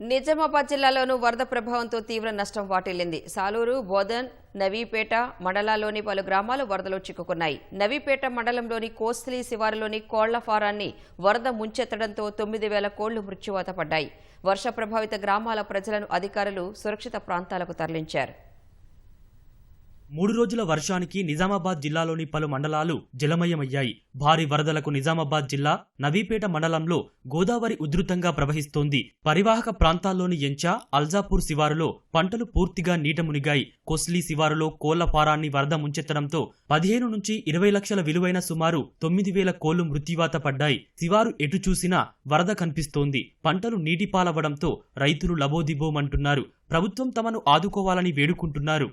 నిజామాబాద్ జిల్లాలోనూ వరద ప్రభావంతో తీవ్ర నష్టం వాటిల్లింది. సాలూరు బోధన్ నవీపేట మండలాల్లోని పలు గ్రామాలు వరదలో చిక్కుకున్నాయి. నవీపేట మండలంలోని కోస్లీ శివారులోని కోళ్ళ ఫారాన్ని వరద ముంచెత్తడంతో తొమ్మిది వేల కోళ్ళు మృత్యువాత పడ్డాయి. వర్ష ప్రభావిత గ్రామాల ప్రజలను అధికారులు సురక్షిత ప్రాంతాలకు తరలించారు. మూడు రోజుల వర్షానికి నిజామాబాద్ జిల్లాలోని పలు మండలాలు జలమయమయ్యాయి. భారీ వరదలకు నిజామాబాద్ జిల్లా నవీపేట మండలంలో గోదావరి ఉధృతంగా ప్రవహిస్తోంది. పరివాహక ప్రాంతాల్లోని ఎంచా అల్జాపూర్ శివారులో పంటలు పూర్తిగా నీట మునిగాయి. కొస్లీ శివారులో కోళ్ళ పారాన్ని వరద ముంచెత్తడంతో పదిహేను నుంచి ఇరవై లక్షల విలువైన సుమారు తొమ్మిది వేల కోళ్ళు మృత్యువాత పడ్డాయి. శివారు ఎటు చూసినా వరద కనిపిస్తోంది. పంటలు నీటిపాలవడంతో రైతులు లబోదిబోమంటున్నారు. ప్రభుత్వం తమను ఆదుకోవాలని వేడుకుంటున్నారు.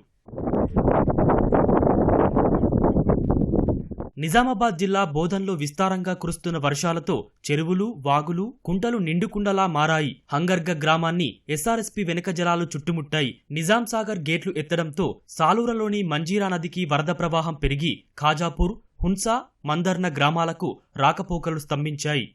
నిజామాబాద్ జిల్లా బోధన్లో విస్తారంగా కురుస్తున్న వర్షాలతో చెరువులు వాగులు కుంటలు నిండుకుండలా మారాయి. హంగర్గ గ్రామాన్ని ఎస్ఆర్ఎస్పీ వెనుక జలాలు చుట్టుముట్టాయి. నిజాం సాగర్ గేట్లు ఎత్తడంతో సాలూరలోని మంజీరా నదికి వరద ప్రవాహం పెరిగి ఖాజాపూర్ హున్సా మందర్న గ్రామాలకు రాకపోకలు స్తంభించాయి.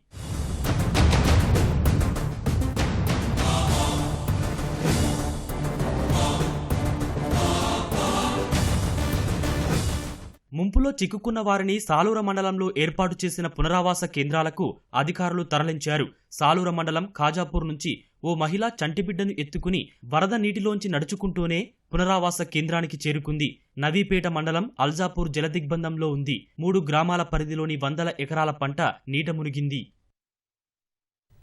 ముంపులో చిక్కుకున్న వారిని సాలూర మండలంలో ఏర్పాటు చేసిన పునరావాస కేంద్రాలకు అధికారులు తరలించారు. సాలూర మండలం ఖాజాపూర్ నుంచి ఓ మహిళ చంటిబిడ్డను ఎత్తుకుని వరద నీటిలోంచి నడుచుకుంటూనే పునరావాస కేంద్రానికి చేరుకుంది. నవీపేట మండలం అల్జాపూర్ జలదిగ్బంధంలో ఉంది. మూడు గ్రామాల పరిధిలోని వందల ఎకరాల పంట నీట మునిగింది.